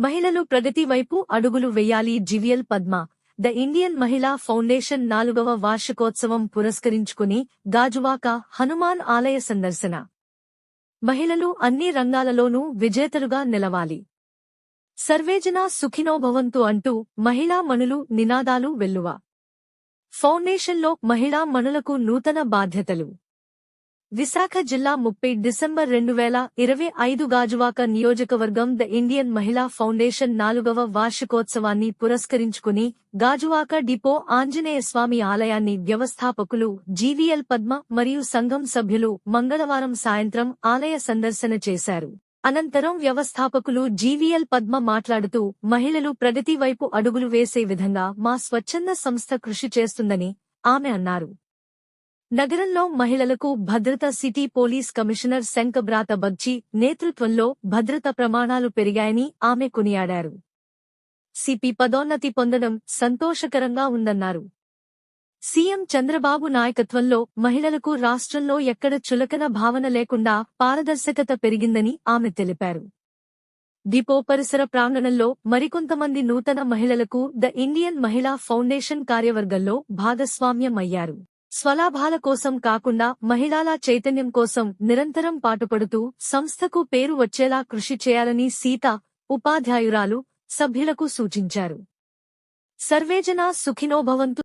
మహిళలు ప్రగతి వైపు అడుగులు వెయ్యాలి GVL Padma the Indian Mahila foundation నాలుగవ వార్షికోత్సవం పురస్కరించుకుని గాజువాక హనుమాన్ ఆలయ సందర్శన. మహిళలు అన్ని రంగాలలోనూ విజేతలుగా నిలవాలి. సర్వేజన సుఖినోభవంతు అంటూ మహిళా మణులు నినాదాలు వెల్లువ. ఫౌండేషన్లో మహిళా మణులకు నూతన బాధ్యతలు. విశాఖ జిల్లా ముప్పై డిసెంబర్ రెండు వేల ఇరవై ఐదు గాజువాక నియోజకవర్గం ద ఇండియన్ మహిళా ఫౌండేషన్ నాలుగవ వార్షికోత్సవాన్ని పురస్కరించుకుని గాజువాక డిపో ఆంజనేయ స్వామి ఆలయాన్ని వ్యవస్థాపకులు జీవీఎల్ పద్మ మరియు సంఘం సభ్యులు మంగళవారం సాయంత్రం ఆలయ సందర్శన చేశారు. అనంతరం వ్యవస్థాపకులు జీవీఎల్ పద్మ మాట్లాడుతూ మహిళలు ప్రగతి వైపు అడుగులు వేసే విధంగా మా స్వచ్ఛంద సంస్థ కృషి చేస్తుందని ఆమె అన్నారు. నగరంలో మహిళలకు భద్రత city police commissioner Shankhabrata Bagchi నేతృత్వంలో భద్రత ప్రమాణాలు పెరిగాయని ఆమె కొనియాడారు. సిపి పదోన్నతి పొందడం సంతోషకరంగా ఉందన్నారు. సీఎం చంద్రబాబు నాయకత్వంలో మహిళలకు రాష్ట్రంలో ఎక్కడ చులకన భావన లేకుండా పారదర్శకత పెరిగిందని ఆమె తెలిపారు. డిపో పరిసర ప్రాంగణంలో మరికొంతమంది నూతన మహిళలకు ద ఇండియన్ మహిళా ఫౌండేషన్ కార్యవర్గంలో భాగస్వామ్యం అయ్యారు స్వలాభాల కోసం కాకుండా మహిళల చైతన్యం కోసం నిరంతరం పాటుపడుతూ సంస్థకు పేరు వచ్చేలా కృషి చేయాలని సీత ఉపాధ్యాయురాలు సభ్యులకు సూచించారు. సర్వేజన సుఖినోభవంతు